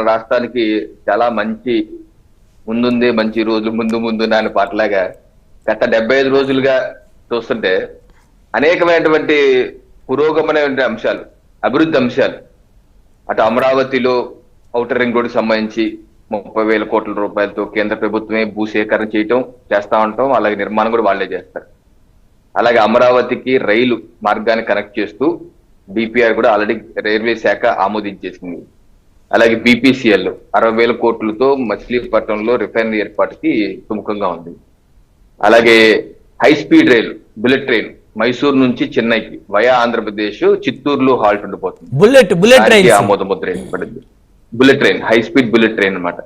మన రాష్ట్రానికి చాలా మంచి ముందుంది మంచి రోజులు ముందు ముందు నాని పాటలాగా గత డెబ్బై ఐదు రోజులుగా చూస్తుంటే అనేకమైనటువంటి పురోగమనమైన అంశాలు అభివృద్ధి అంశాలు. అటు అమరావతిలో ఔటర్ రింగ్ రోడ్డు సంబంధించి ముప్పై వేల కోట్ల రూపాయలతో కేంద్ర ప్రభుత్వమే భూసేకరణ చేయటం చేస్తా ఉంటాం అలాగే నిర్మాణం కూడా వాళ్ళే చేస్తారు. అలాగే అమరావతికి రైలు మార్గాన్ని కనెక్ట్ చేస్తూ డిపిఆర్ కూడా ఆల్రెడీ రైల్వే శాఖ ఆమోదించేసింది. అలాగే బీపీసీఎల్ అరవై వేల కోట్లతో మచిలీపట్నంలో రిఫైనరీ ఏర్పాటుకి సుముఖంగా ఉంది. అలాగే హై స్పీడ్ రైలు బుల్లెట్ ట్రైన్ మైసూరు నుంచి చెన్నైకి వయా ఆంధ్రప్రదేశ్ చిత్తూరులో హాల్ట్ ఉండిపోతుంది. బుల్లెట్ బుల్లెట్ రైల్స్ ఆమోద ముద్ర పడింది bullet train high speed bullet train అన్నమాట.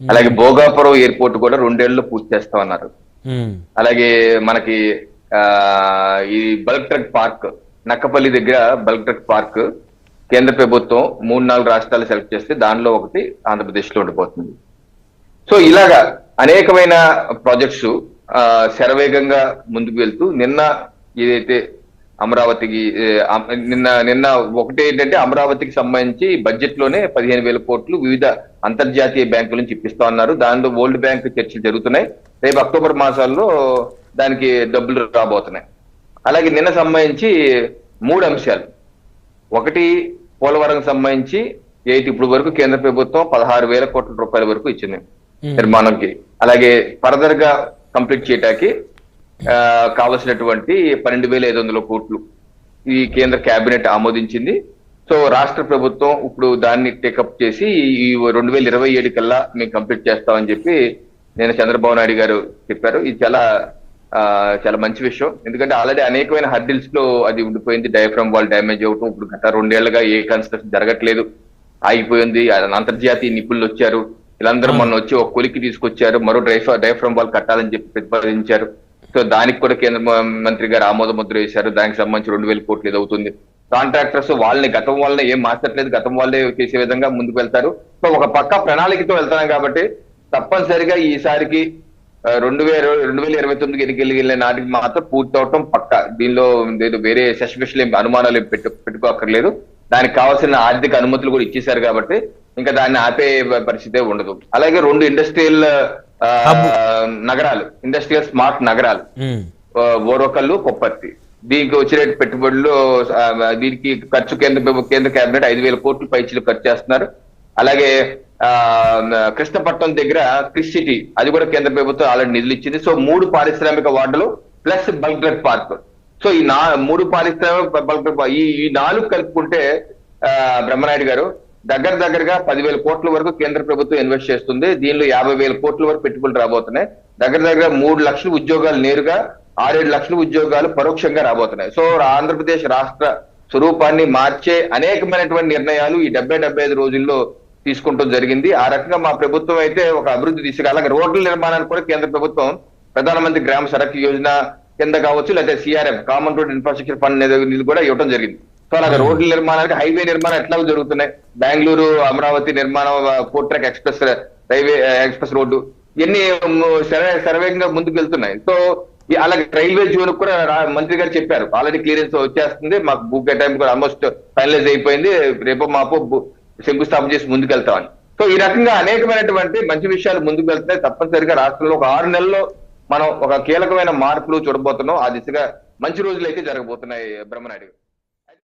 అలాగే భోగాపురం ఎయిర్పోర్ట్ కూడా రెండేళ్ళలో పూర్తి చేస్తామన్నారు. ఉమ్, అలాగే మనకి ఆ ఈ బల్క్ ట్రక్ పార్క్ నక్కపల్లి దగ్గర బల్క్ ట్రక్ పార్క్ కేంద్ర ప్రభుత్వం మూడు నాలుగు రాష్ట్రాలు సెలెక్ట్ చేస్తే దానిలో ఒకటి ఆంధ్రప్రదేశ్లో ఉండిపోతుంది. సో ఇలాగా అనేకమైన ప్రాజెక్ట్స్ శరవేగంగా ముందుకు వెళ్తూ నిన్న ఏదైతే అమరావతికి నిన్న నిన్న ఒకటి ఏంటంటే అమరావతికి సంబంధించి బడ్జెట్లోనే పదిహేను వేల కోట్లు వివిధ అంతర్జాతీయ బ్యాంకుల నుంచి ఇప్పిస్తా ఉన్నారు. దానిలో వరల్డ్ బ్యాంక్ చర్చలు జరుగుతున్నాయి. రేపు అక్టోబర్ మాసాల్లో దానికి డబ్బులు రాబోతున్నాయి. అలాగే నిన్న సంబంధించి మూడు అంశాలు. ఒకటి పోలవరం సంబంధించి ఎయిట్ ఇప్పుడు వరకు కేంద్ర ప్రభుత్వం పదహారు వేల కోట్ల రూపాయల వరకు ఇచ్చింది. నిర్మాణంకి. అలాగే ఫర్దర్గా కంప్లీట్ చేయడానికి ఆ, కావలసినటువంటి పన్నెండు వేల ఐదు వందల కోట్లు ఈ కేంద్ర కేబినెట్ ఆమోదించింది. సో రాష్ట్ర ప్రభుత్వం ఇప్పుడు దాన్ని టేకప్ చేసి ఈ రెండు వేల ఇరవై ఏడు కల్లా మేము కంప్లీట్ చేస్తామని చెప్పి నేను చంద్రబాబు నాయుడు గారు చెప్పారు. ఇది చాలా చాలా మంచి విషయం. ఎందుకంటే ఆల్రెడీ అనేకమైన హర్డిల్స్లో అది ఉండిపోయింది. డయాఫ్రమ్ వాల్ డ్యామేజ్ అవటం ఇప్పుడు గత రెండేళ్ళుగా ఏ కన్స్ట్రక్షన్ జరగట్లేదు. ఆగిపోయింది. అంతర్జాతీయ నిపుణులు వచ్చారు. వీళ్ళందరూ మొన్న వచ్చి ఒక కొలికి తీసుకొచ్చారు. మరో డ్రైఫ్ డయాఫ్రమ్ వాల్ కట్టాలని చెప్పి ప్రతిపాదించారు. సో దానికి కూడా కేంద్ర మంత్రి గారు ఆమోద ముద్ర వేశారు. దానికి సంబంధించి రెండు వేల కోట్లు అవుతుంది కాంట్రాక్టర్స్ వాళ్ళని గతం వాళ్ళని ఏం మార్చట్లేదు. గతం వాళ్ళే చేసే విధంగా ముందుకు వెళ్తారు. సో ఒక పక్క ప్రణాళికతో వెళ్తున్నాం కాబట్టి తప్పనిసరిగా ఈసారికి రెండు వేల రెండు వేల ఇరవై తొమ్మిదికి ఎన్నికలు వెళ్ళే నాటికి మాత్రం పూర్తి అవటం పక్క. దీనిలో వేరే సస్పెషల్ ఏం అనుమానాలు ఏం పెట్టు పెట్టుకోక్కర్లేదు. దానికి కావాల్సిన ఆర్థిక అనుమతులు కూడా ఇచ్చేశారు కాబట్టి ఇంకా దాన్ని ఆపే పరిస్థితే ఉండదు. అలాగే రెండు ఇండస్ట్రియల్. నగరాలు ఇండస్ట్రియల్ స్మార్ట్ నగరాలు. ఓరొకల్లు కొప్పర్తి. దీనికి వచ్చిన పెట్టుబడులు దీనికి ఖర్చు కేంద్ర కేంద్ర కేబినెట్ ఐదు వేల కోట్లు పైచీలు ఖర్చు చేస్తున్నారు. అలాగే కృష్ణపట్నం దగ్గర క్రిస్ సిటీ అది కూడా కేంద్ర ప్రభుత్వం ఆల్రెడీ నిధులు ఇచ్చింది. సో మూడు పారిశ్రామిక వార్డులు ప్లస్ బల్క్ పార్క్. సో ఈ నా మూడు పారిశ్రామిక బల్క్లెట్ పార్క్, ఈ నాలుగు కలుపుకుంటే ఆ, బ్రహ్మనాయుడు గారు దగ్గర దగ్గరగా పదివేల కోట్ల వరకు కేంద్ర ప్రభుత్వం ఇన్వెస్ట్ చేస్తుంది. దీనిలో యాభై వేల కోట్ల వరకు పెట్టుబడులు రాబోతున్నాయి. దగ్గర దగ్గర మూడు లక్షల ఉద్యోగాలు నేరుగా ఆరేడు లక్షల ఉద్యోగాలు పరోక్షంగా రాబోతున్నాయి. సో ఆంధ్రప్రదేశ్ రాష్ట్ర స్వరూపాన్ని మార్చే అనేకమైనటువంటి నిర్ణయాలు ఈ డెబ్బై డెబ్బై ఐదు రోజుల్లో తీసుకుంటం జరిగింది. ఆ రకంగా మా ప్రభుత్వం అయితే ఒక అభివృద్ధి దిశగా అలాగే రోడ్ల నిర్మాణానికి కూడా కేంద్ర ప్రభుత్వం ప్రధానమంత్రి గ్రామ సడక్ యోజన కింద కావచ్చు లేదా CRM common road infrastructure fund నిధులు కూడా ఇవ్వడం జరిగింది. సో అలాగే రోడ్ల నిర్మాణానికి హైవే నిర్మాణం ఎట్లా జరుగుతున్నాయి. బెంగళూరు అమరావతి నిర్మాణం four track express railway express road ఇవన్నీ శర- శరవేగంగా ముందుకు వెళ్తున్నాయి. సో అలాగే రైల్వే జోన్ కూడా మంత్రి గారు చెప్పారు. ఆల్రెడీ క్లియరెన్స్ వచ్చేస్తుంది. మాకు బుక్ టైం కూడా ఆల్మోస్ట్ ఫైనలైజ్ అయిపోయింది. రేపు మాపు శంకుస్థాపన చేసి ముందుకు వెళ్తామని సో ఈ రకంగా అనేకమైనటువంటి మంచి విషయాలు ముందుకు వెళ్తున్నాయి తప్పనిసరిగా రాష్ట్రంలో ఒక ఆరు నెలల్లో మనం ఒక కీలకమైన మార్పులు చూడబోతున్నాం. ఆ దిశగా మంచి రోజులు అయితే జరగబోతున్నాయి బ్రహ్మనాయుడు